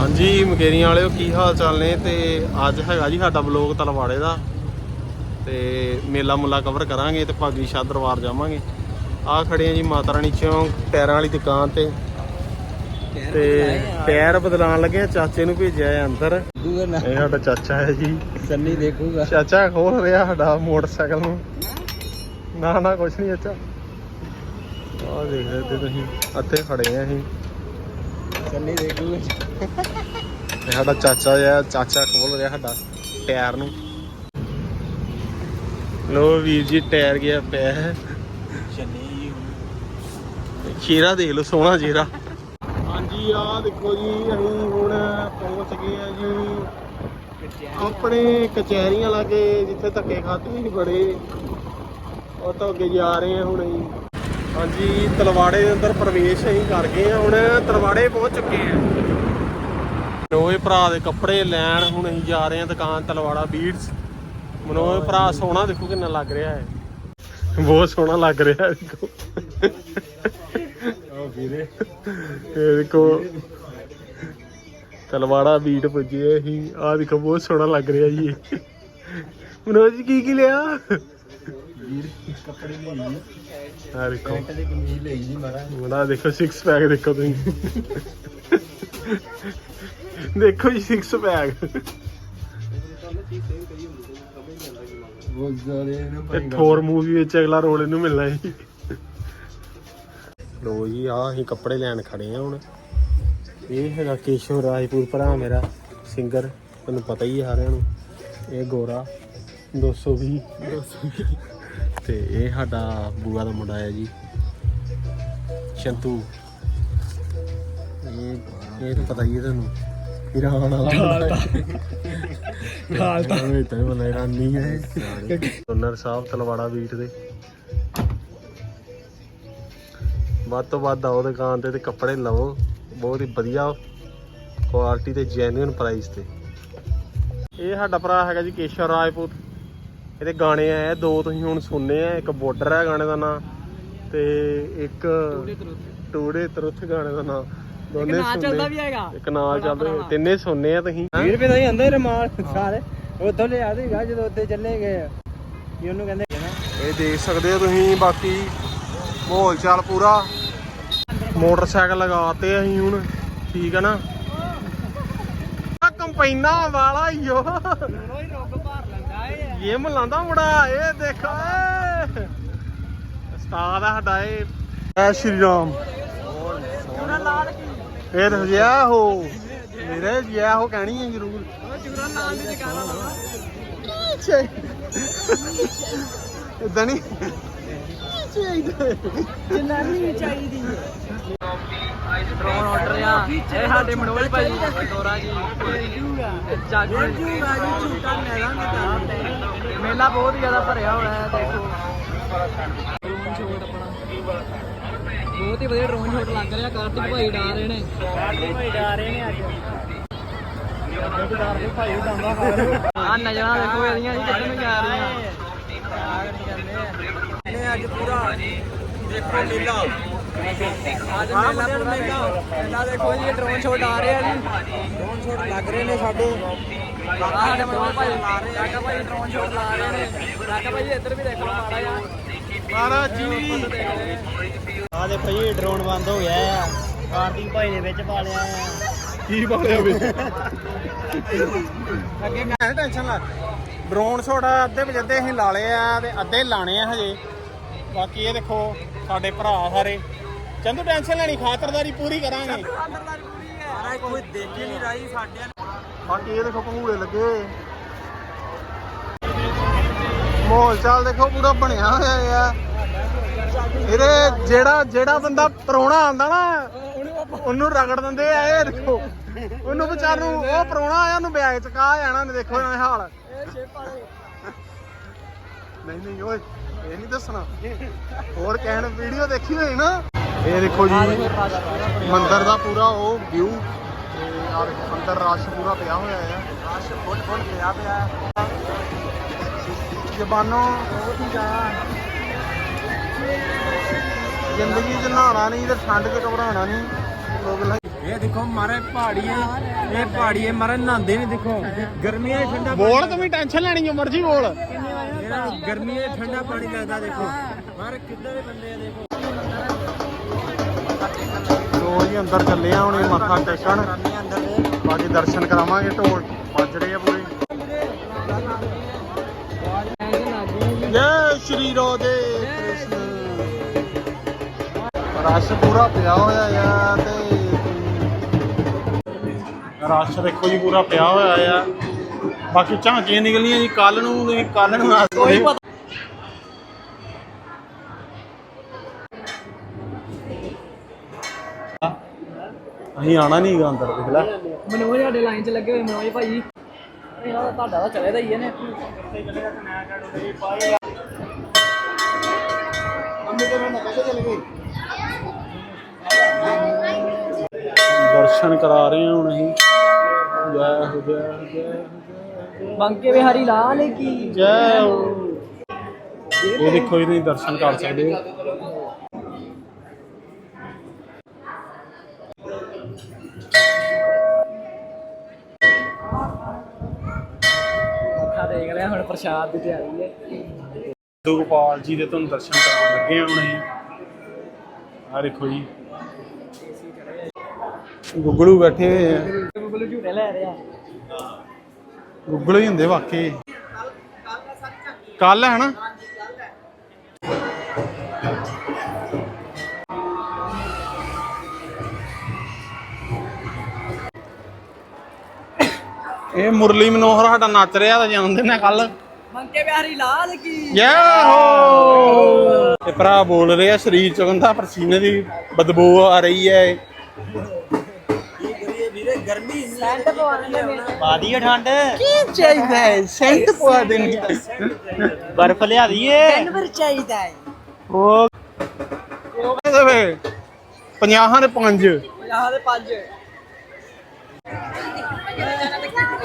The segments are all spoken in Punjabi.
ਹਾਂਜੀ ਮਕੇਰੀਆਂ ਵਾਲਿਓ ਕੀ ਹਾਲ ਚਾਲ ਨੇ? ਤੇ ਅੱਜ ਹੈਗਾ ਜੀ ਸਾਡਾ ਬਲੌਗ ਤਲਵਾੜੇ ਦਾ। ਤੇ ਮੇਲਾ ਮੁੱਲਾ ਕਵਰ ਕਰਾਂਗੇ ਤੇ ਭਾਗੀ ਸ਼ਾਹ ਦਰਬਾਰ ਜਾਵਾਂਗੇ। ਆ ਖੜੇ ਆ ਜੀ ਮਾਤਾ ਰਾਣੀ ਚੌਂਕ ਟਾਇਰਾਂ ਵਾਲੀ ਦੁਕਾਨ ਤੇ। ਤੇ ਟਾਇਰ ਬਦਲਾਉਣ ਲੱਗੇ ਆ, ਚਾਚੇ ਨੂੰ ਭੇਜਿਆ ਹੈ ਅੰਦਰ। ਇਹ ਸਾਡਾ ਚਾਚਾ ਹੈ ਜੀ। ਸੰਨੀ ਦੇਖੂਗਾ। ਚਾਚਾ ਖੋਲ ਰਿਹਾ ਸਾਡਾ ਮੋਟਰਸਾਈਕਲ ਨੂੰ। ਨਾ ਨਾ ਕੁਛ ਨਹੀਂ ਚਾਚਾ। ਆਹ ਦੇਖ ਤੁਸੀਂ ਇੱਥੇ ਖੜੇ ਆ ਅਸੀਂ। ਤੇ ਸਾਡਾ ਚਾਚਾ ਜਿਹਾ ਚਾਚਾ ਖੋਲ ਰਿਹਾ ਸਾਡਾ ਟਾਇਰ ਨੂੰ। ਲੋ ਵੀਰ ਜੀ ਟਾਇਰ ਗਿਆ ਪਿਆ ਹੈ। ਸੰਨੀ ਖੀਰਾ ਦੇਖ ਲਓ ਸੋਹਣਾ ਜੀਰਾ ਹਾਂਜੀ ਆ ਦੇਖੋ ਜੀ ਅਸੀਂ ਹੁਣ ਪਹੁੰਚ ਗਏ ਆ ਜੀ। ਆਪਣੇ ਕਚਹਿਰੀਆਂ ਲਾਗੇ ਜਿੱਥੇ ਧੱਕੇ ਖਾਦੇ ਸੀ ਬੜੇ। ਉਹ ਤੋਂ ਅੱਗੇ ਜਾ ਰਹੇ ਆ ਹੁਣ ਅਸੀਂ। ਹਾਂਜੀ ਤਲਵਾੜੇ ਦੇ ਅੰਦਰ ਪ੍ਰਵੇਸ਼ ਅਸੀਂ ਕਰ ਗਏ ਆ ਹੁਣ ਤਲਵਾੜੇ ਪਹੁੰਚ ਚੁੱਕੇ ਆ ਮਨੋਜ ਭਰਾ ਦੇ ਕੱਪੜੇ ਲੈਣ ਹੁਣ ਅਸੀਂ ਜਾ ਰਹੇ ਆ ਦੁਕਾਨ ਤਲਵਾੜਾ ਬੀਟਸ ਮਨੋਜ ਭਰਾ ਸੋਹਣਾ ਦੇਖੋ ਕਿੰਨਾ ਲੱਗ ਰਿਹਾ ਹੈ। ਬਹੁਤ ਸੋਹਣਾ ਲੱਗ ਰਿਹਾ ਹੈ ਦੇਖੋ। ਵੀਰੇ। ਇਹ ਦੇਖੋ ਤਲਵਾੜਾ ਬੀਟ ਪੁੱਜੇ ਅਸੀਂ। ਆ ਦੇਖੋ ਬਹੁਤ ਸੋਹਣਾ ਲੱਗ ਰਿਹਾ ਜੀ। ਮਨੋਜ ਜੀ ਕੀ ਕੀ ਲਿਆ? ਵੀਰ ਕੱਪੜੇ ਲਈ ਆ ਦੇਖੋ। ਪੈਂਟ ਦੀ ਕਮੀਜ਼ ਲਈ ਜੀ ਮਾਰਾ ਮੁੰਡਾ ਦੇਖੋ 6 ਪੈਕ ਦੇਖੋ ਤੁਸੀਂ। ਦੇਖੋ ਜੀ 6 ਪੈਕ ਬਹੁਤ ਜ਼ਿਆਦਾ ਇਹਨੂੰ ਤੇ ਥੋਰ ਮੂਵੀ ਵਿੱਚ ਅਗਲਾ ਰੋਲ ਇਹਨੂੰ ਮਿਲਣਾ ਜੀ। ਲੋ ਜੀ ਆ ਅਸੀਂ ਕੱਪੜੇ ਲੈਣ ਖੜੇ ਆ ਹੁਣ। ਇਹ ਹੈਗਾ ਕੇਸ਼ਵ ਰਾਜਪੂਰ ਭਰਾ ਮੇਰਾ ਸਿੰਗਰ ਤੁਹਾਨੂੰ ਪਤਾ ਹੀ ਹੈ ਸਾਰਿਆਂ ਨੂੰ। ਇਹ ਗੋਰਾ 220 220 ਤੇ ਇਹ ਸਾਡਾ ਬੂਆ ਦਾ ਮੁੰਡਾ ਹੈ ਜੀ ਸ਼ੰਤੂ। ਇਹ ਇਹ ਤਾਂ ਪਤਾ ਹੀ ਹੈ ਤੁਹਾਨੂੰ ਇਰਾਨ ਵਾਲਾ ਮੁੰਡਾ ਹੈ। ਨਾਲ ਤਾਂ। ਇਹ ਤਾਂ ਬਣਾ ਇਰਾਨੀ ਹੈ। ਓਨਰ ਸਾਹਿਬ ਤਲਵਾੜਾ ਬੀਟ ਦੇ। ਵੱਧ ਤੋਂ ਵੱਧ ਆਓ ਦੁਕਾਨ ਤੇ ਤੇ ਕੱਪੜੇ ਲਵੋ। ਬਹੁਤ ਹੀ ਵਧੀਆ ਕੁਆਲਿਟੀ ਤੇ ਜੈਨੂਇਨ ਪ੍ਰਾਈਸ ਤੇ। ਇਹ ਸਾਡਾ ਭਰਾ ਹੈਗਾ ਜੀ ਕੇਸ਼ਵ ਰਾਜਪੂਤ। ਇਹਦੇ ਗਾਣੇ ਆਏ ਆ, ਦੋ ਤੁਸੀਂ ਹੁਣ ਸੁਣਨੇ ਆ ਇੱਕ ਬਾਰਡਰ ਹੈ ਗਾਣੇ ਦਾ ਨਾਂ ਤੇ ਇੱਕ ਟੂੜੇ ਤਰੁੱਥ। ਗਾਣੇ ਦਾ ਨਾਂ। ਦੋਨੇ ਚੱਲਦਾ ਵੀ ਹੈਗਾ। ਇੱਕ ਨਾਲ ਚੱਲਦਾ ਤਿੰਨੇ ਸੁਣਨੇ ਆ ਤੁਸੀਂ। 20 ਰੁਪਏ ਦਾ ਹੀ ਆਂਦਾ ਰਮਾਲ ਸਾਰੇ। ਉਦੋਂ ਲਿਆ ਦੇਗਾ ਜਦੋਂ ਉੱਤੇ ਚੱਲੇ ਗਏ ਕਿ ਉਹਨੂੰ ਕਹਿੰਦੇ ਨਾ। ਇਹ ਦੇਖ ਸਕਦੇ ਹੋ ਤੁਸੀਂ ਬਾਕੀ ਮਾਹੌਲ ਚਾਲ ਪੂਰਾ। ਮੋਟਰਸਾਈਕਲ ਲਗਾਤੇ ਅਸੀਂ ਹੁਣ। ਠੀਕ ਹੈ ਨਾ? ਕੰਪਾਈਨਾ ਵਾਲਾ ਹੀ ਓ ਰੋਈ ਰੁੱਗ ਭਰ ਲੈਂਦਾ ਏ ਇਹ ਮਲਾਂਦਾ ਮੁੰਡਾ ਇਹ ਦੇਖੋ। ਏ ਉਸਤਾਦ ਆ ਸਾਡਾ ਇਹ। ਜੈ ਸ਼੍ਰੀ ਰਾਮ। ਚੂੜਾ ਲਾਲ ਕੀ? ਇਹ ਤਾਂ ਜਿਆ ਹੋ ਮੇਰੇ ਜਿਆ ਹੋ ਕਹਿਣੀ ਹੈ ਜ਼ਰੂਰ। ਚੂੜਾ ਲਾਲ ਦੀ ਜਗਾਲਾ ਲਾ ਇਦਾਂ ਨਹੀਂ। ਜਨਾਨੀ ਚਾਹੀਦੀ ਡਰੋਨ ਆਰਡਰ ਆ। ਇਹ ਸਾਡੇ ਮਨੋਜ ਭਾਈ ਗੋਰਾ ਜੀ। ਜੱਗ ਜੂਗਾ ਜੀ ਝੂਟਾ ਲੈ ਲਾਂਗੇ ਤਾਂ ਮੇਲਾ ਬਹੁਤ ਜ਼ਿਆਦਾ ਭਰਿਆ ਹੋਇਆ ਹੈ ਦੇਖੋ। ਡਰੋਨ ਸ਼ੋਟ ਆਪਣਾ। ਬਹੁਤ ਹੀ ਵਧੀਆ ਡਰੋਨ ਸ਼ੋਟ ਲੱਗ ਰਿਹਾ ਕਾਰਤਿਕ ਭਾਈ ਡਾ ਰਹੇ ਨੇ। ਕਾਰਤਿਕ ਭਾਈ ਡਾ ਰਹੇ ਨੇ ਅੱਜ। ਆ ਨਜ਼ਰਾਂ ਦੇਖੋ ਇਹਦੀਆਂ ਜੀ ਕਿੱਥੇ ਨੂੰ ਜਾ ਰਹੀਆਂ। ਨੇ ਅੱਜ ਪੂਰਾ ਦੇਖੋ ਮੇਲਾ। ਅੱਜ ਮੇਲਾ ਪੂਰਾ ਮੇਲਾ ਦੇਖੋ ਜੀ ਡਰੋਨ ਸ਼ੋਟ ਆ ਰਹੇ ਆ ਜੀ। ਡਰੋਨ ਸ਼ੋਟ ਲੱਗ ਰਹੇ ਨੇ ਸਾਡੇ। ਆਹ ਸਾਡੇ ਮਨੋਜ ਭਾਈ ਲਾ ਰਹੇ ਆ। ਕਾਕਾ ਭਾਈ ਡਰੋਨ ਸ਼ੋਟ ਲਾ ਰਹੇ ਨੇ। ਕਾਕਾ ਭਾਈ ਇੱਧਰ ਵੀ ਦੇਖੋ ਮਾੜਾ ਜਿਹਾ। ਮਹਾਰਾਜ ਜੀ। ਆ ਦੇਖੋ ਜੀ ਡਰੋਨ ਬੰਦ ਹੋ ਗਿਆ। ਆ ਕਾਰਤਿਕ ਭਾਈ ਨੇ ਵਿੱਚ ਪਾ ਲਿਆ। ਆ ਕੀ ਬਾਲਿਆ ਵੇ? ਅੱਗੇ ਮੈਂ ਟੈਨਸ਼ਨ ਲਾ। ਡਰੋਨ ਸ਼ਾਟ ਅੱਧੇ ਵਜੱਦੇ ਅਸੀਂ ਲਾ ਲਏ ਆ ਤੇ ਅੱਧੇ ਲਾਣੇ ਆ ਹਜੇ। ਬਾਕੀ ਇਹ ਦੇਖੋ ਸਾਡੇ ਭਰਾ ਸਾਰੇ। ਚੰਦੂ ਟੈਨਸ਼ਨ ਲੈਣੀ ਖਾਤਰਦਾਰੀ ਪੂਰੀ ਕਰਾਂਗੇ। ਅੰਦਰਦਾਰੀ ਪੂਰੀ ਹੈ। ਸਾਰਾ ਕੋਈ ਦੇਖੇ ਨਹੀਂ ਰਾਈ ਸਾਡੇ ਬਾਕੀ ਇਹ ਦੇਖੋ ਭੰਗੂੜੇ ਲੱਗੇ। ਮਾਹੌਲ ਚਾਲ ਦੇਖੋ ਪੂਰਾ ਬਣਿਆ ਹੋਇਆ ਆ ਇਹਦੇ ਜਿਹੜਾ ਜਿਹੜਾ ਬੰਦਾ ਪਰੋਣਾ ਆਂਦਾ ਨਾ ਉਹਨੂੰ ਰਗੜ ਦਿੰਦੇ ਆ ਇਹ ਦੇਖੋ। ਉਹਨੂੰ ਵਿਚਾਰ ਨੂੰ ਉਹ ਪਰੋਣਾ ਆਇਆ ਉਹਨੂੰ ਬੈਗ ਚ ਕਾ ਜਾਣਾ ਨੇ ਦੇਖੋ ਇਹਨਾਂ ਦੇ ਹਾਲ। ਇਹ ਵਾਲੇ ਨਹੀਂ ਨਹੀਂ ਓਏ ਇਹ ਨਹੀਂ ਦੱਸਣਾ। ਹੋਰ ਕਹਿਣ ਵੀਡੀਓ ਦੇਖੀ ਹੋਈ ਨਾ? ਇਹ ਦੇਖੋ ਜੀ ਮੰਦਿਰ ਦਾ ਪੂਰਾ ਉਹ ਵਿਊ ਤੇ ਆ ਦੇਖੋ ਅੰਦਰ ਰਸ਼ ਪੂਰਾ ਪਿਆ ਹੋਇਆ ਆ। ਰਸ਼ ਫੁੱਲ ਫੁੱਲ ਪਿਆ ਪਿਆ। ਹੈ ਜ਼ਬਾਨੋਂ ਬਹੁਤ ਹੀ ਜ਼ਿਆਦਾ। ਜ਼ਿੰਦਗੀ 'ਚ ਨਹਾਉਣਾ ਨਹੀਂ ਤੇ ਠੰਡ 'ਚ ਘਬਰਾਉਣਾ ਨਹੀਂ। ਲੋਕ ਇਹ ਦੇਖੋ ਮਾਰੇ ਪਹਾੜੀਏ ਇਹ ਪਹਾੜੀਏ ਮਾਰੇ ਨਹਾਉਂਦੇ ਨਹੀਂ ਦੇਖੋ। ਗਰਮੀਆਂ 'ਚ ਠੰਡਾ ਬੋਲ ਤੂੰ ਵੀ ਟੈਨਸ਼ਨ ਲੈਣੀ ਜੋ ਮਰਜ਼ੀ ਬੋਲ। ਗਰਮੀਆਂ 'ਚ ਠੰਡਾ ਪਾਣੀ ਲੱਗਦਾ ਦੇਖੋ। ਮਾਰੇ ਕਿੱਦਾਂ ਦੇ ਬੰਦੇ ਆ ਦੇਖੋ। ਲੋ ਜੀ ਅੰਦਰ ਚੱਲੇ ਆ ਹੁਣ ਮੱਥਾ ਟੇਕਣ। ਬਾਕੀ ਦਰਸ਼ਨ ਕਰਾਵਾਂਗੇ ਢੋਲ ਵੱਜ ਰਹੇ ਆ ਪੂਰੇ। ਜੈ ਸ਼੍ਰੀ ਰਾਧੇ ਕ੍ਰਿਸ਼ਨ। ਰਸ਼ ਪੂਰਾ ਪਿਆ ਹੋਇਆ ਆ ਤੇ ਰਸ਼ ਦੇਖੋ ਜੀ ਪੂਰਾ ਪਿਆ ਹੋਇਆ ਆ। ਬਾਕੀ ਝਾਂਕੀਆਂ ਨਿਕਲੀਆਂ ਜੀ ਕੱਲ ਨੂੰ ਤੁਸੀਂ ਕੱਲ ਨੂੰ ਕੋਈ ਅਸੀਂ ਆਣਾ ਨਹੀਂ ਗਾ ਅੰਦਰ ਦੇਖ ਲੈ। ਮਨੋਜ ਸਾਡੇ ਲਾਈਨ 'ਚ ਲੱਗੇ ਹੋਏ ਮਨੋਜ ਭਾਈ। ਇਹਨਾਂ ਦਾ ਤੁਹਾਡਾ ਤਾਂ ਚਲੇ ਦਾ ਹੀ ਇਹਨੇ। ਦਰਸ਼ਨ ਕਰਾ ਰਹੇ ਹਾਂ ਹੁਣ ਅਸੀਂ। ਜੈ ਹੋ ਜੈ ਹੋ, ਜੈ ਹੋ, ਜੈ ਹੋ, ਬੰਕੇ ਬਿਹਾਰੀ ਲਾਲ ਕੀ? ਜੈ ਹੋ। ਇਹ ਦੇਖੋ ਇਹਦੇ ਦਰਸ਼ਨ ਕਰ ਸਕਦੇ ਹੋ। ਮੱਥਾ ਦੇਖ ਰਿਹਾ ਹੁਣ ਪ੍ਰਸ਼ਾਦ ਦੀ ਤਿਆਰੀ ਹੈ। ਦੁਗੋਪਾਲ ਜੀ ਦੇ ਤੁਹਾਨੂੰ ਦਰਸ਼ਨ ਕਰਾਉਣ ਲੱਗੇ ਹੁਣ। ਆ ਦੇਖੋ ਜੀ। ਗੁੱਗਲੂ ਬੈਠੇ ਹੋਏ ਆ। ਗੁੱਗਲ ਝੂਟੇ ਲੈ ਰਿਹਾ ਗੁੱਗਲੂ ਹੀ ਹੁੰਦੇ ਵਾਕਈ। ਕੱਲ ਹੈ ਨਾ? ਇਹ ਮੁਰਲੀ ਮਨੋਹਰ ਸਾਡਾ ਨੱਚ ਰਿਹਾ ਤਾਂ ਜਾਣਦੇ ਨੇ ਕੱਲ। ਬੰਕੇ ਬਿਹਾਰੀ ਲਾਲ ਕੀ। ਯਾ ਹੋ। ਇਹ ਭਰਾ ਬੋਲ ਰਹੇ ਸਰੀਰ ਚੋਂ ਕਹਿੰਦਾ ਪਰਸੀਨੇ ਦੀ ਬਦਬੂ ਆ ਰਹੀ ਹੈ ਵੀਰੇ ਗਰਮੀ ਸੈਂਟ ਪਵਾਉਣੇ ਨੇ। ਬਾਦੀ ਠੰਡ। ਕੀ ਚਾਹੀਦਾ ਹੈ? ਸੈਂਟ ਪਵਾ ਦੇਣੀ ਬਰਫ ਲਿਆ ਦਈਏ। ਚਾਹੀਦਾ ਹੈ। ਉਹ ਉਹ ਕਹਿੰਦੇ ਵੇ 50 ਦੇ 5 ਯਾਹ ਦੇ ਪੰਜ।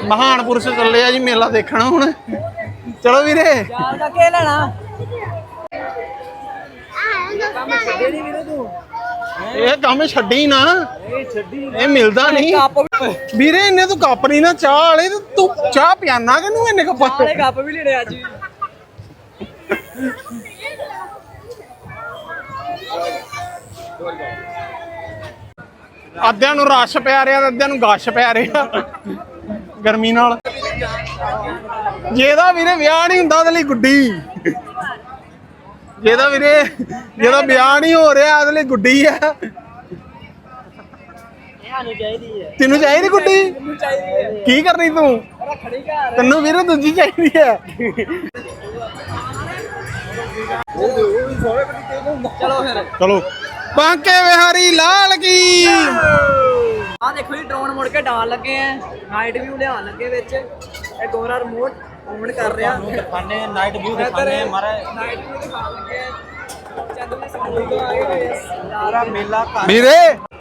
ਮਹਾਨ ਪੁਰਸ਼ ਚੱਲੇ ਆ ਜੀ ਮੇਲਾ ਦੇਖਣ ਹੁਣ। ਚਲੋ ਵੀਰੇ। ਚਾਰ ਦਾ ਕੇ ਲੈਣਾ। ਇਹ ਕੰਮ ਛੱਡੀ ਨਾ। ਇਹ ਛੱਡੀ ਇਹ ਮਿਲਦਾ ਨਹੀਂ। ਵੀਰੇ ਇਹਨੇ ਤੂੰ ਕੱਪ ਨਹੀਂ ਨਾ ਚਾਹ ਵਾਲੇ ਤੇ ਚਾਹ ਪਿਆਨਾ ਕਿਨੂੰ ਇਹਨੇ ਕੱਪ? ਵਾਲੇ ਕੱਪ ਵੀ ਲੈਣੇ ਅੱਜ। ਅੱਧਿਆਂ ਨੂੰ ਰਸ਼ ਪਿਆ ਰਿਹਾ ਤੇ ਅੱਧਿਆਂ ਨੂੰ ਗਸ਼ ਪਿਆ ਰਿਹਾ। ਗਰਮੀ ਨਾਲ। ਜਿਹਦਾ ਵੀਰੇ ਵਿਆਹ ਨਹੀਂ ਹੁੰਦਾ ਉਹਦੇ ਲਈ ਗੁੱਡੀ। ਜਿਹਦਾ ਵੀਰੇ, ਜਿਹਦਾ ਵਿਆਹ ਨਹੀਂ ਹੋ ਰਿਹਾ ਉਹਦੇ ਲਈ ਗੁੱਡੀ ਆ। ਤੈਨੂੰ ਚਾਹੀਦੀ ਗੁੱਡੀ? ਕੀ ਕਰਨੀ ਤੂੰ? ਤੈਨੂੰ ਵੀਰੇ ਦੂਜੀ ਚਾਹੀਦੀ ਆ। ਚਲੋ ਫਿਰ। ਚਲੋ ਬਾਂਕੇ ਵਿਹਾਰੀ ਲਾਲ ਕੀ। ਆ ਦੇਖੋ ਜੀ ਡਰੋਨ ਮੁੜ ਕੇ ਡਾਣ ਲੱਗੇ ਆ। ਨਾਈਟ ਵਿਊ ਲਿਆਉਣ ਲੱਗੇ ਵਿੱਚ। ਇਹ ਗੋਰਾ ਰਿਮੋਟ ਓਪਨ ਕਰ ਰਿਹਾ। ਦਿਖਾਣੇ ਨਾਈਟ ਵਿਊ ਦਿਖਾਣੇ ਮਾਰੇ ਨਾਈਟ ਵਿਊ ਦਿਖਾਉਣ ਲੱਗੇ ਆ। ਚੰਦ ਦੇ ਸਕੂਲ ਤੋਂ ਆਏ ਹੋਏ ਆ। ਸਾਰਾ ਮੇਲਾ ਘਰ। ਵੀਰੇ।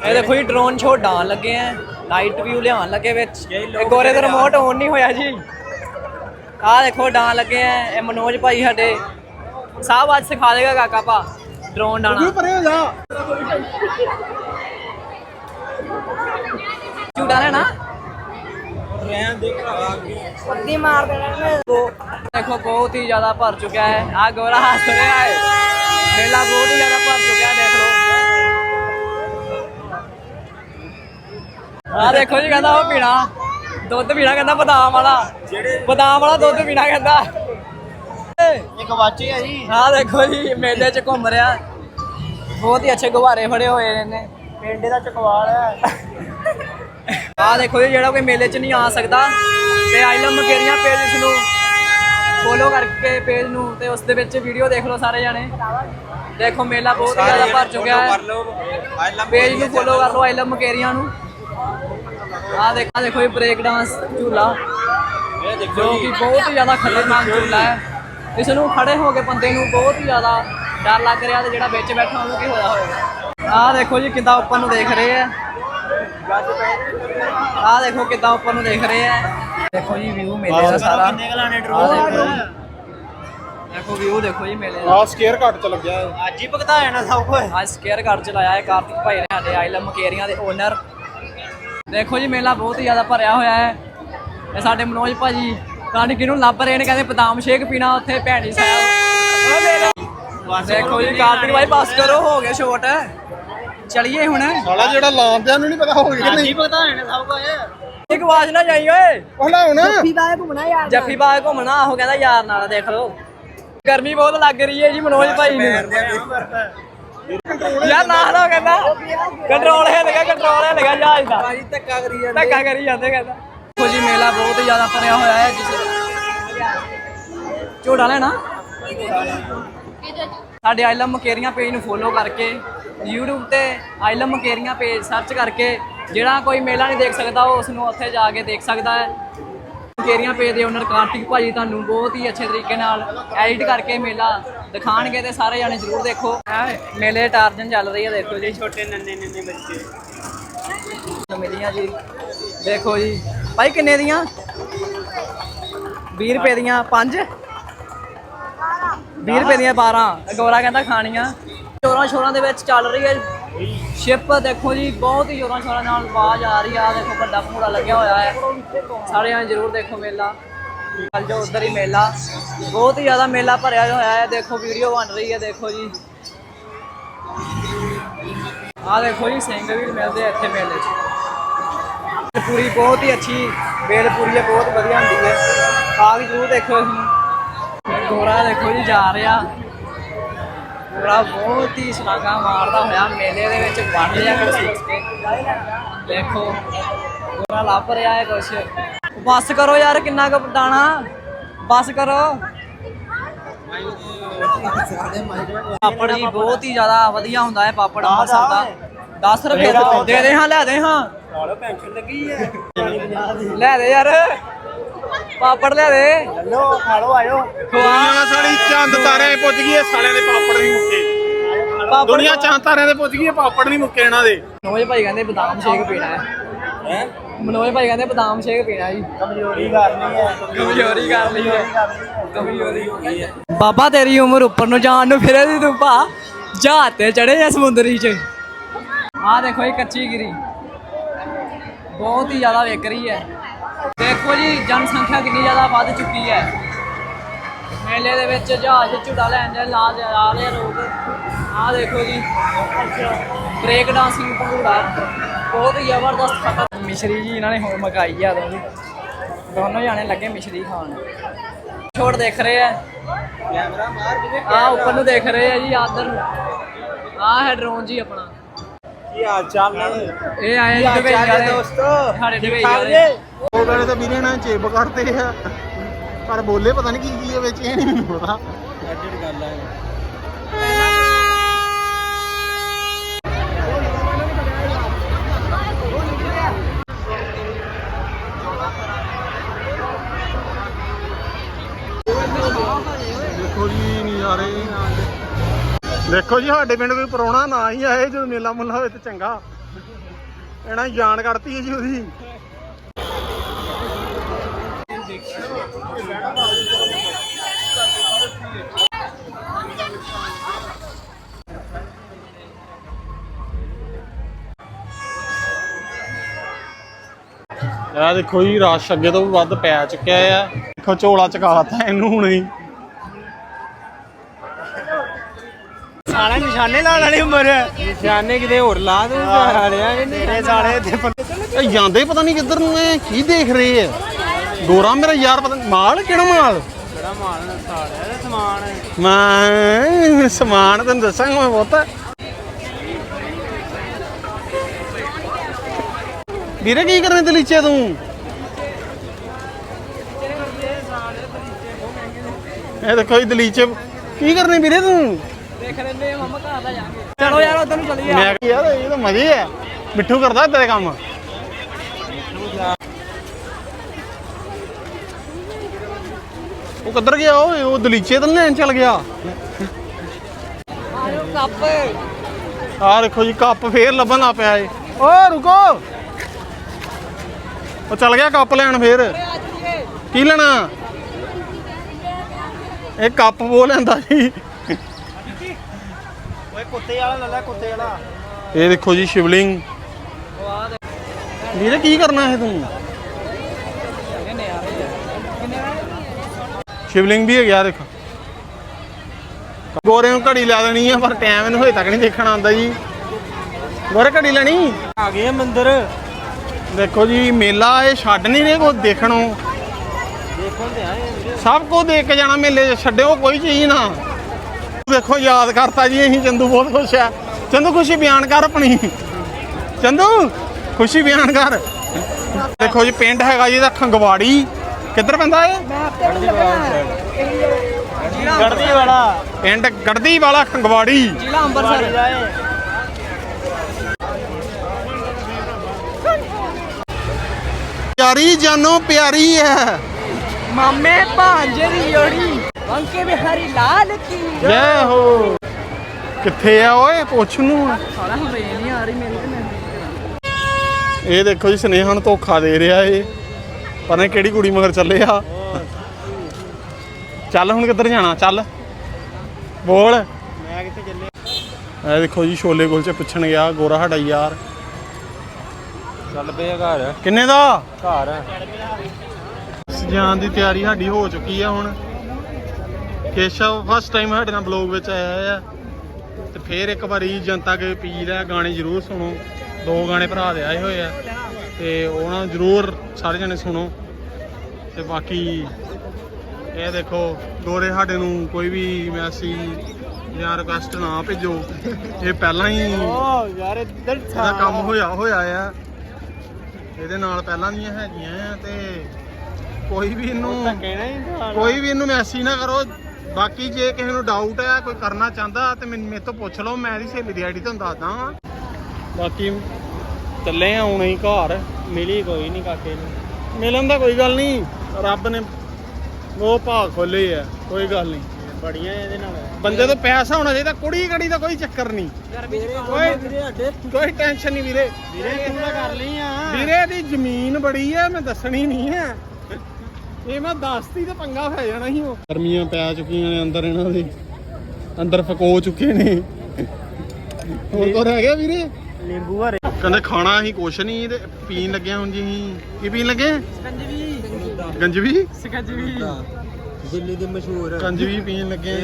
ਇਹ ਦੇਖੋ ਜੀ ਡਰੋਨ ਸ਼ੋ ਡਾਣ ਲੱਗੇ ਆ। ਨਾਈਟ ਵਿਊ ਲਿਆਉਣ ਲੱਗੇ ਵਿੱਚ। ਇਹ ਗੋਰੇ ਦਾ ਰਿਮੋਟ ਔਨ ਨਹੀਂ ਹੋਇਆ ਜੀ। ਆਹ ਦੇਖੋ ਡਾਣ ਲੱਗੇ ਆ। ਇਹ ਮਨੋਜ ਭਾਈ ਸਾਡੇ। ਸਾਹ ਅੱਜ ਸਿਖਾ ਦੇਗਾ ਕਾਕਾ ਭਾ। ਡਰੋਨ ਡਾਣਾ। ਪਰੇ ਹੋ ਜਾ। ਝੂਟਾ ਲੈਣਾ? ਰਹਿਣ ਦੇ ਭਰਾ ਅੱਗੇ ਮਾਰ ਦੇਣਾ ਦੇਖੋ ਬਹੁਤ ਹੀ ਜ਼ਿਆਦਾ ਭਰ ਚੁੱਕਿਆ ਹੈ। ਆ ਗੋਰਾ ਹੱਸ ਰਿਹਾ ਹੈ। ਮੇਲਾ ਬਹੁਤ ਹੀ ਜ਼ਿਆਦਾ ਭਰ ਚੁੱਕਿਆ ਹੈ, ਦੇਖ ਲਓ। ਆ ਦੇਖੋ ਜੀ ਕਹਿੰਦਾ ਉਹ ਪੀਣਾ। ਦੁੱਧ ਪੀਣਾ ਕਹਿੰਦਾ ਬਦਾਮ ਵਾਲਾ। ਬਦਾਮ ਵਾਲਾ ਦੁੱਧ ਪੀਣਾ ਕਹਿੰਦਾ। ਇੱਕ ਵਾਚੇ ਆ ਜੀ। ਆ ਦੇਖੋ ਜੀ ਮੇਲੇ 'ਚ ਘੁੰਮ ਰਿਹਾ। ਬਹੁਤ ਹੀ ਅੱਛੇ ਗੁਬਾਰੇ ਫੜੇ ਹੋਏ ਨੇ। ਪਿੰਡੇ ਦਾ ਚਕਵਾਲ ਹੈ। ਆ ਦੇਖੋ ਜੀ ਜਿਹੜਾ ਕੋਈ ਮੇਲੇ 'ਚ ਨਹੀਂ ਆ ਸਕਦਾ। ਤੇ ਆਈਲਮ ਮਕੇਰੀਆਂ ਪੇਜ ਨੂੰ ਫੋਲੋ ਕਰਕੇ ਪੇਜ ਨੂੰ ਤੇ ਉਸ ਦੇ ਵਿੱਚ ਵੀਡੀਓ ਦੇਖ ਲਓ ਸਾਰੇ ਜਾਣੇ। ਦੇਖੋ ਮੇਲਾ ਬਹੁਤ ਹੀ ਜ਼ਿਆਦਾ ਭਰ ਚੁੱਕਿਆ ਹੈ। ਆਈ ਲਵ ਪੇਜ ਨੂੰ ਫੋਲੋ ਕਰ ਲਓ ਆਈਲਮ ਮਕੇਰੀਆਂ ਨੂੰ। ਆ ਦੇਖੋ ਆਹ ਦੇਖੋ ਇਹ ਬ੍ਰੇਕ ਡਾਂਸ ਝੂਲਾ। ਇਹ ਦੇਖੋ ਕਿ ਬਹੁਤ ਹੀ ਜ਼ਿਆਦਾ ਖਤਰਨਾਕ ਝੂਲਾ ਹੈ। ਇਸ ਨੂੰ ਖੜੇ ਹੋ ਕੇ ਬੰਦੇ ਨੂੰ ਬਹੁਤ ਹੀ ਜ਼ਿਆਦਾ ਡਰ ਲੱਗ ਰਿਹਾ ਤੇ ਜਿਹੜਾ ਵਿੱਚ ਬੈਠਾ ਉਹਨੂੰ ਕੀ ਹੋਇਆ ਹੋਵੇਗਾ? ਆਹ ਦੇਖੋ ਜੀ ਕਿੱਦਾਂ ਉੱਪਰ ਨੂੰ ਦੇਖ ਰਹੇ ਆ। ਆਹ ਦੇਖੋ ਕਿੱਦਾਂ ਉੱਪਰ ਨੂੰ ਦੇਖ ਰਹੇ ਆ। ਦੇਖੋ ਜੀ ਵਿਊ ਮੇਲੇ ਦਾ ਸਾਰਾ। ਕਿੰਨੇ ਆਹ ਡਰੋਨ ਦੇਖੋ ਦੇਖੋ ਵਿਊ ਦੇਖੋ ਜੀ ਮੇਲੇ ਦਾ। ਆ ਸਕੇਅਰ ਘੱਟ ਚ ਲੱਗਿਆ ਹੈ। ਅੱਜ ਹੀ ਭਗਤਾ ਜਾਣਾ ਸਭ ਕੁਝ ਅੱਜ ਸਕੇਅਰ ਘਰ ਚਲਾਇਆ ਹੈ ਕਾਰਤਿਕ ਭਾਈ ਨੇ ਸਾਡੇ ਆਈਲਮ ਮਕੇਰੀਆਂ ਦੇ ਓਨਰ ਦੇਖੋ ਜੀ ਮੇਲਾ ਬਹੁਤ ਹੀ ਜ਼ਿਆਦਾ ਭਰਿਆ ਹੋਇਆ ਹੈ। ਇਹ ਸਾਡੇ ਮਨੋਜ ਭਾਜੀ ਕਾਣੀ ਕਿਨੂੰ ਲੱਭ ਰਹੇ ਨੇ ਕਹਿੰਦੇ ਬਦਾਮ ਸ਼ੇਕ ਪੀਣਾ ਉੱਥੇ ਭੈਣੀ ਸਾਹਿਬ। ਦੇਖੋ ਜੀ ਕਾਰਤਿਕ ਭਾਈ ਬਸ ਕਰੋ ਹੋ ਗਿਆ ਸ਼ੋਟ ਚਲਿਏ ਹੁਣ। ਸਾਲਾ ਜਿਹੜਾ ਲਾਉਂਦਿਆਂ ਨੂੰ ਨਹੀਂ ਪਤਾ ਹੋ ਗਿਆ ਨਹੀਂ। ਪਤਾ ਹੈ ਸਭ ਕੁਝ ਇੱਕ ਆਵਾਜ਼ ਨਾ ਜਾਈ ਓਏ। ਉਹ ਹੁਣ। ਜੱਫੀ ਬਾਗ ਘੁੰਮਣਾ ਉਹ ਕਹਿੰਦਾ ਯਾਰ ਨਾਲ ਦੇਖ ਲਓ। ਗਰਮੀ ਬਹੁਤ ਲੱਗ ਰਹੀ ਹੈ ਜੀ ਮਨੋਜ ਭਾਈ ਨੂੰ। ਯਾਰ ਨਾ ਨਾ ਕਹਿੰਦਾ। ਕੰਟਰੋਲ ਹੈ ਲਗਾ ਕੰਟਰੋਲ ਹੈ ਲਗਾ ਜਹਾਜ਼ ਦਾ। ਭਾਈ ਧੱਕਾ ਕਰੀ ਜਾਂਦੇ। ਧੱਕਾ ਕਰੀ ਜਾਂਦੇ ਕਹਿੰਦਾ। ਦੇਖੋ ਜੀ ਮੇਲਾ ਬਹੁਤ ਹੀ ਜ਼ਿਆਦਾ ਭਰਿਆ ਹੋਇਆ ਹੈ ਜਿਸ ਝੋੜਾ ਲੈਣਾ? ਸਾਡੇ ਆਈਲਮ ਮਕੇਰੀਆਂ ਪੇਜ ਨੂੰ ਫੋਲੋ ਕਰਕੇ YouTube ਤੇ ਆਈਲਮ ਮਕੇਰੀਆਂ ਪੇਜ ਸਰਚ ਕਰਕੇ ਜਿਹੜਾ ਕੋਈ ਮੇਲਾ ਨਹੀਂ ਦੇਖ ਸਕਦਾ ਉਹ ਉਸ ਨੂੰ ਉੱਥੇ ਜਾ ਕੇ ਦੇਖ ਸਕਦਾ ਹੈ। ਮਕੇਰੀਆਂ ਪੇਜ ਦੇ ਓਨਰ ਕਾਰਤਿਕ ਭਾਜੀ ਤੁਹਾਨੂੰ ਬਹੁਤ ਹੀ ਅੱਛੇ ਤਰੀਕੇ ਨਾਲ ਐਡਿਟ ਕਰਕੇ ਮੇਲਾ ਦਿਖਾਣਗੇ ਤੇ ਸਾਰੇ ਜਾਣੇ ਜ਼ਰੂਰ ਦੇਖੋ। ਮੇਲੇ ਟਾਰਜਨ ਚੱਲ ਰਹੀ ਹੈ ਦੇਖੋ ਜੀ। ਛੋਟੇ ਨੰਨੇ ਨੰਨੇ ਬੱਚੇ। ਮਿਲੀਆਂ ਜੀ। ਦੇਖੋ ਜੀ ਭਾਈ, ਕਿੰਨੇ ਦੀਆਂ? 20 ਰੁਪਏ ਦੀਆਂ 5 20 ਰੁਪਏ ਦੀਆਂ 12 ਗੋਰਾ ਕਹਿੰਦਾ ਖਾਣੀਆਂ। ਚੋਰਾਂ ਸ਼ੋਰਾਂ ਦੇ ਵਿੱਚ ਚੱਲ ਰਹੀ ਹੈ। ਸ਼ਿਪ ਦੇਖੋ ਜੀ, ਬਹੁਤ ਹੀ ਜ਼ੋਰਾਂ ਸ਼ੋਰਾਂ ਨਾਲ ਆਵਾਜ਼ ਆ ਰਹੀ ਆ। ਦੇਖੋ ਵੱਡਾ ਭੂੜਾ ਲੱਗਿਆ ਹੋਇਆ ਹੈ। ਸਾਰੇ ਜਣੇ ਜ਼ਰੂਰ ਦੇਖੋ ਮੇਲਾ। ਕੱਲ ਜੋ ਉਧਰ ਹੀ ਮੇਲਾ। ਬਹੁਤ ਹੀ ਜ਼ਿਆਦਾ ਮੇਲਾ ਭਰਿਆ ਹੋਇਆ ਹੈ। ਦੇਖੋ, ਵੀਡੀਓ ਬਣ ਰਹੀ ਹੈ, ਦੇਖੋ ਜੀ। ਆ ਦੇਖੋ ਜੀ, ਸਿੰਘ ਵੀ ਮਿਲਦੇ ਇੱਥੇ ਮੇਲੇ 'ਚ। ਪੂਰੀ ਬਹੁਤ ਹੀ ਅੱਛੀ ਵੇਲ ਪੂਰੀ ਹੈ, ਬਹੁਤ ਵਧੀਆ ਹੁੰਦੀ ਹੈ। ਆ ਜ਼ਰੂਰ ਦੇਖੋ। ਇਸ ਨੂੰ ਦੇਖੋ ਜੀ, ਜਾ ਰਿਹਾ। ਗੋਰਾ ਬਹੁਤ ਹੀ ਸਲਾਗਾ ਮਾਰਦਾ ਹੋਇਆ, ਮੇਲੇ ਦੇ ਵਿੱਚ ਬਣ ਰਿਹਾ ਕੁਛ ਦੇਖੋ ਗੋਰਾ ਲੱਭ ਰਿਹਾ ਹੈ ਕੁਛ। ਬੱਸ ਕਰੋ ਯਾਰ, ਕਿੰਨਾ ਕੁ ਦਾਣਾ ਬੱਸ ਕਰੋ। ਪਾਪੜ ਜੀ, ਬਹੁਤ ਹੀ ਜ਼ਿਆਦਾ ਵਧੀਆ ਹੁੰਦਾ ਹੈ ਪਾਪੜ, ਅੰਮ੍ਰਿਤਸਰ ਦਾ। 10 ਰੁਪਏ ਦਾ ਦੇ ਦੇ ਹਾਂ, ਲੈ ਦੇ ਹਾਂ। ਨਾਲੋਂ ਪੈਨਸ਼ਨ ਲੱਗੀ ਹੈ। ਲੈ ਦੇ ਯਾਰ ਪਾਪੜ ਲੈ ਦੇ। ਲੋ ਖਾ ਲੋ ਆਇਓ। ਦੁਨੀਆ ਸਾਲੀ ਚੰਦ ਤਾਰਿਆਂ 'ਤੇ ਪੁੱਜ ਗਈ ਹੈ ਸਾਲਿਆਂ ਦੇ ਪਾਪੜ ਨਹੀਂ ਮੁੱਕੇ। ਪਾਪੜ ਦੁਨੀਆ ਚੰਦ ਤਾਰਿਆਂ 'ਤੇ ਪੁੱਜ ਗਈ ਹੈ ਪਾਪੜ ਨਹੀਂ ਮੁੱਕੇ ਇਹਨਾਂ ਦੇ। ਮਨੋਜ ਭਾਈ ਕਹਿੰਦੇ ਬਦਾਮ ਸ਼ੇਕ ਪੀਣਾ ਹੈ। ਹੈ? ਮਨੋਜ ਭਾਈ ਕਹਿੰਦੇ ਬਦਾਮ ਸ਼ੇਕ ਪੀਣਾ ਜੀ। ਕਮਜ਼ੋਰੀ ਕਰਨੀ ਹੈ। ਕਮਜ਼ੋਰੀ ਕਰ ਲਈ ਹੈ। ਕਮਜ਼ੋਰੀ ਹੋ ਗਈ ਹੈ। ਬਾਬਾ ਤੇਰੀ ਉਮਰ ਉੱਪਰ ਨੂੰ ਜਾਣ ਨੂੰ ਫਿਰੇ ਦੀ ਤੂੰ ਭਾ। ਜਹਾਜ਼ ਤੇ ਚੜੇ ਆ ਸਮੁੰਦਰੀ 'ਚ। ਆਹ ਦੇਖੋ ਇਹ ਕੱਚੀ ਗਿਰੀ। ਬਹੁਤ ਹੀ ਜ਼ਿਆਦਾ ਵਿਕ ਰਹੀ ਹੈ। ਦੇਖੋ ਜੀ ਜਨਸੰਖਿਆ ਕਿੰਨੀ ਜ਼ਿਆਦਾ ਵੱਧ ਚੁੱਕੀ ਹੈ। ਮੇਲੇ ਦੇ ਵਿੱਚ ਜਹਾਜ਼ ਝੂਟਾ ਲੈਣ ਦੇ ਲਾ ਜਾ ਰਹੇ ਆ ਲੋਕ। ਆਹ ਦੇਖੋ ਜੀ। ਬ੍ਰੇਕ ਡਾਂਸਿੰਗ ਭੰਗੜਾ ਬਹੁਤ ਹੀ ਜ਼ਬਰਦਸਤ ਖਤਰ ਮਿਸ਼ਰੀ ਜੀ ਇਹਨਾਂ ਨੇ ਹੁਣ ਮਕਾਈ ਆ ਦੋਨੋਂ। ਦੋਨੋਂ ਜਾਣੇ ਲੱਗੇ ਮਿਸ਼ਰੀ ਖਾਣ। ਛੋੜ ਦੇਖ ਰਹੇ ਆ। ਕੈਮਰਾ ਮਾਰ ਵੀਰੇ ਆ ਉੱਪਰ ਨੂੰ ਦੇਖ ਰਹੇ ਆ ਜੀ ਆਦਰ ਨੂੰ। ਆ ਹੈ ਡਰੋਨ ਜੀ ਆਪਣਾ। ਕੀ ਹਾਲ ਚਾਲ ਨੇ? ਇਹ ਆਏ ਜੀ ਦੁਬਈ ਵਾਲੇ। ਦੋਸਤੋ? ਸਾਡੇ ਦੁਬਈ ਵਾਲੇ? ਉਹ ਵੇਲੇ ਤਾਂ ਵੀਰੇ ਨਾਲ ਚੇਪ ਕੱਢਦੇ ਆ। ਪਰ ਬੋਲੇ ਪਤਾ ਨਹੀਂ ਕੀ ਕੀ ਹੈ ਵਿੱਚ ਇਹ ਨਹੀਂ ਮੈਨੂੰ ਪਤਾ। ਐਡਿਟ ਕਰ ਲਾਂਗੇ ਦੇਖੋ ਜੀ ਨਜ਼ਾਰੇ। ਦੇਖੋ ਜੀ ਸਾਡੇ ਪਿੰਡ ਕੋਈ ਪਰੋਣਾ ਨਾ ਹੀ ਆਏ ਜਦੋਂ ਮੇਲਾ ਮੁੱਲਾ ਹੋਵੇ ਤੇ ਚੰਗਾ। ਇਹਨਾਂ ਕੱਢਤੀ ਹੈ ਜੀ ਉਹਦੀ। ਇਹ ਦੇਖੋ ਜੀ ਰਸ਼ ਅੱਗੇ ਤੋਂ ਵੀ ਵੱਧ ਪੈ ਚੁੱਕਿਆ ਆ। ਦੇਖੋ ਝੋਲਾ ਚਕਾਤਾ ਇਹਨੂੰ ਹੁਣੇ ਹੀ। ਸਾਲੇ ਨਿਸ਼ਾਨੇ ਲਾਉਣ ਵਾਲੀ ਉਮਰ ਨਿਸ਼ਾਨੇ ਕਿਤੇ ਹੋਰ ਲਾ ਦੂੰ ਸਾਲਿਆ ਤੇਰੇ ਸਾਲੇ ਤੇ ਇਹ ਜਾਂਦੇ ਹੀ ਪਤਾ ਨਹੀਂ ਕਿੱਧਰ ਨੂੰ ਐ ਕੀ ਦੇਖ ਰਹੇ ਆ। ਗੋਰਾ ਮੇਰਾ ਯਾਰ ਪਤਾ ਨੀ- ਮਾਲ ਕਿਹੜਾ ਮਾਲ? ਬੜਾ ਮਾਲ ਸਾਲਿਆ ਦਾ ਸਮਾਨ ਮੈਂ ਸਮਾਨ ਤੈਨੂੰ ਦੱਸਾਂਗਾ ਮੈਂ ਬਹੁਤਾ। ਵੀਰੇ ਕੀ ਕਰਨੇ ਦਲੀਚੇ ਤੂੰ? ਇਹ ਦੇਖੋ ਇਹ ਦਲੀਚੇ ਕੀ ਕਰਨੇ ਵੀਰੇ ਤੂੰ? ਦੇਖ ਲੈਂਦੇ ਆ ਮੰਮਾ ਘਰ ਦਾ ਜਾਗੇ ਚਲੋ ਯਾਰ ਉਧਰ ਨੂੰ ਚੱਲੀਏ। ਮੈਂ ਕਿਹਾ ਯਾਰ ਇਹ ਤਾਂ ਮਜ਼ੇ ਆ। ਮਿੱਠੂ ਕਰਦਾ ਤੇਰੇ ਕੰਮ। ਉਹ ਕਿੱਧਰ ਗਿਆ ਓਏ? ਉਹ ਦਲੀਚੇ ਤਾਂ ਲੈਣ ਚੱਲ ਗਿਆ। ਕੱਪ। ਆਹ ਦੇਖੋ ਜੀ ਕੱਪ ਫੇਰ ਲੱਭਣ ਪਿਆ ਏ। ਓ ਰੁਕੋ। ਉਹ ਚੱਲ ਗਿਆ ਕੱਪ ਲੈਣ ਫੇਰ। ਕੀ ਲੈਣਾ? ਇਹ ਕੱਪ ਬੋ ਲੈਂਦਾ ਜੀ। ਕੁੱਤੇ ਵਾਲਾ ਲੈ ਲੈ ਕੁੱਤੇ ਵਾਲਾ। ਇਹ ਦੇਖੋ ਜੀ ਸ਼ਿਵਲਿੰਗ। ਵੀਰੇ ਕੀ ਕਰਨਾ ਹੈ ਤੂੰ? ਸ਼ਿਵਲਿੰਗ ਵੀ ਹੈ ਗਿਆ ਦੇਖੋ। ਗੋਰੇ ਨੂੰ ਘੜੀ ਲਾ ਦੇਣੀ ਆ ਪਰ ਟਾਈਮ ਇਹਨੂੰ ਹਜੇ ਤੱਕ ਨਹੀਂ ਦੇਖਣਾ ਆਉਂਦਾ ਜੀ। ਗੋਰੇ ਘੜੀ ਲੈਣੀ? ਆ ਗਏ ਮੰਦਿਰ। ਦੇਖੋ ਜੀ ਮੇਲਾ ਇਹ ਛੱਡ ਨਹੀਂ ਰਹੇ ਕੋ ਦੇਖਣੋਂ। ਦੇਖਣ ਤੇ ਆਏ ਸਭ ਕੁਝ ਦੇਖ ਕੇ ਜਾਣਾ ਮੇਲੇ ਛੱਡਿਓ ਕੋਈ ਚੀਜ਼ ਨਾ। ਦੇਖੋ ਯਾਦ ਕਰਤਾ ਜੀ ਅਸੀਂ ਚੰਦੂ ਬਹੁਤ ਖੁਸ਼ ਹੈ ਚੰਦੂ ਖੁਸ਼ੀ ਬਿਆਨ ਕਰ ਆਪਣੀ। ਚੰਦੂ ਖੁਸ਼ੀ ਬਿਆਨ ਕਰ। ਦੇਖੋ ਜੀ ਪਿੰਡ ਹੈਗਾ ਜੀ ਇਹਦਾ ਖੰਗਵਾੜੀ। ਕਿੱਧਰ ਪੈਂਦਾ ਇਹ? ਗੜਦੀ ਵਾਲਾ ਪਿੰਡ ਗੜਦੀ ਵਾਲਾ ਖੰਗਵਾੜੀ। ਜ਼ਿਲ੍ਹਾ ਅੰਮ੍ਰਿਤਸਰ। ਪਿਆਰੀ ਜਾਨੋ ਪਿਆਰੀ ਹੈ। ਮਾਮੇ ਭਾਂਜੇ ਦੀ ਜੋੜੀ। ਵੰਕੇ ਬਿਹਾਰੀ ਲਾਲ ਕੀ ਜੈ ਹੋ। ਕਿੱਥੇ ਆ ਓਏ? ਪੁੱਛ ਨੂੰ। ਸਾਲਾ ਹੁਣ ਨਹੀਂ ਆ ਰਹੀ ਮੇਰੇ ਤੇ ਮੈਂ ਇਹ ਦੇਖੋ ਜੀ ਸਨੇਹਾ ਨੂੰ ਧੋਖਾ ਦੇ ਰਿਹਾ ਏ ਪਤਾ ਨਹੀਂ ਕਿਹੜੀ ਕੁੜੀ ਮਗਰ ਚੱਲੇ ਆ। ਚੱਲ ਹੁਣ ਕਿੱਧਰ ਜਾਣਾ? ਚੱਲ। ਬੋਲ। ਮੈਂ ਕਿੱਥੇ ਚੱਲੇ ਇਹ ਦੇਖੋ ਜੀ ਛੋਲੇ ਕੁਲਚੇ ਪੁੱਛਣ ਗਿਆ ਗੋਰਾ ਸਾਡਾ ਯਾਰ। ਚੱਲ ਪਏ ਘਰ। ਕਿੰਨੇ ਦਾ? ਘਰ। ਜਾਣ ਦੀ ਤਿਆਰੀ ਸਾਡੀ ਹੋ ਚੁੱਕੀ ਆ ਹੁਣ। ਕੇਸ਼ਵ ਫਸਟ ਟਾਈਮ ਸਾਡੇ ਨਾਲ ਬਲੌਗ ਵਿੱਚ ਆਇਆ ਆ। ਤੇ ਫੇਰ ਇੱਕ ਵਾਰੀ ਜਨਤਾ ਕੇ ਅਪੀਲ ਹੈ ਗਾਣੇ ਜ਼ਰੂਰ ਸੁਣੋ। ਦੋ ਗਾਣੇ ਭਰਾ ਦੇ ਆਏ ਹੋਏ ਆ। ਤੇ ਉਹਨਾਂ ਨੂੰ ਜ਼ਰੂਰ ਸਾਰੇ ਜਣੇ ਸੁਣੋ। ਤੇ ਬਾਕੀ ਇਹ ਦੇਖੋ ਗੋਰੇ ਸਾਡੇ ਨੂੰ ਕੋਈ ਵੀ ਮੈਸੇਜ ਜਾਂ ਰਿਕੁਐਸਟ ਨਾ ਭੇਜੋ। ਇਹ ਪਹਿਲਾਂ ਹੀ ਓ ਯਾਰ ਕੰਮ ਹੋਇਆ ਹੋਇਆ ਆ। ਇਹਦੇ ਨਾਲ ਪਹਿਲਾਂ ਦੀਆਂ ਹੈਗੀਆਂ ਆ ਤੇ ਕੋਈ ਵੀ ਇਹਨੂੰ ਕੋਈ ਵੀ ਇਹਨੂੰ ਮੈਸੇਜ ਨਾ ਕਰੋ। ਬਾਕੀ ਜੇ ਕਿਸੇ ਨੂੰ ਡਾਊਟ ਹੈ ਕੋਈ ਕਰਨਾ ਚਾਹੁੰਦਾ ਤੇ ਮੈਨੂੰ ਮੇਰੇ ਤੋਂ ਪੁੱਛ ਲਓ ਮੈਂ ਇਹਦੀ ਸਹੇਲੀ ਦੀ ਆਈਡੀ ਤੁਹਾਨੂੰ ਦੱਸਦਾ ਵਾਂ। ਬਾਕੀ ਚੱਲੇ ਆ ਹੁਣ ਹੀ ਘਰ ਮਿਲੀ ਕੋਈ ਨਹੀਂ ਕਾਕੇ ਨੂੰ। ਮਿਲਣ ਦਾ ਕੋਈ ਗੱਲ ਨਹੀਂ ਰੱਬ ਨੇ ਉਹ ਭਾਗ ਖੋਲੇ ਆ ਕੋਈ ਗੱਲ ਨਹੀਂ ਬੜੀਆਂ ਇਹਦੇ ਨਾਲ। ਬੰਦੇ ਤੋਂ ਪੈਸਾ ਹੋਣਾ ਚਾਹੀਦਾ ਕੁੜੀ ਕੜੀ ਦਾ ਕੋਈ ਚੱਕਰ ਨਹੀਂ ਕੋਈ ਟੈਨਸ਼ਨ ਨਹੀਂ ਵੀਰੇ। ਵੀਰੇ ਤੂੰ ਤਾਂ ਕਰ ਲਈ ਆ। ਵੀਰੇ ਦੀ ਜ਼ਮੀਨ ਬੜੀ ਹੈ ਮੈਂ ਦੱਸਣੀ ਨਹੀਂ ਹੈ ਇਹ ਮੈਂ ਦੱਸਤੀ ਤੇ ਪੰਗਾ ਪੈ ਜਾਣਾ ਸੀ ਉਹ। ਗਰਮੀਆਂ ਪੈ ਚੁੱਕੀਆਂ ਨੇ ਅੰਦਰ ਇਹਨਾਂ ਦੇ। ਅੰਦਰ ਫਕੋ ਚੁੱਕੇ ਨੇ। ਹੋਰ ਕੋ ਰਹਿ ਗਿਆ ਵੀਰੇ? ਨਿੰਬੂ ਹਰੇ ਕਹਿੰਦੇ ਖਾਣਾ ਅਸੀਂ ਕੁਛ ਨਹੀਂ ਤੇ ਪੀਣ ਲੱਗੇ ਹੁਣ ਜੀ ਅਸੀਂ। ਕੀ ਪੀਣ ਲੱਗੇ? ਸਕੰਜਵੀ। ਗੰਜਵੀ? ਸਕੰਜਵੀ। ਦਿੱਲੀ ਦੇ ਮਸ਼ਹੂਰ। ਗੰਜਵੀ ਪੀਣ ਲੱਗੇ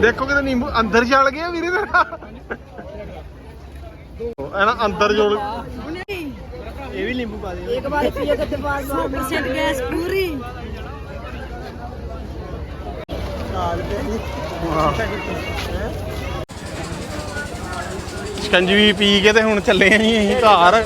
ਦੇਖੋ ਕਿਤੇ ਨਿੰਬੂ ਅੰਦਰ ਚਲ ਗਿਆ ਵੀਰੇ ਤੇਰਾ। ਇਹਨਾਂ ਅੰਦਰ ਜੋੜ ਇਹ ਵੀ ਨਿੰਬੂ ਪਾ ਦੇ एक बार पिए तो बाद में परसेंट गैस पूरी ਸ਼ਿਕੰਜਵੀ ਪੀ ਕੇ ਤੇ ਹੁਣ ਚੱਲੇ ਆਂ ਜੀ ਅਸੀਂ ਘਰ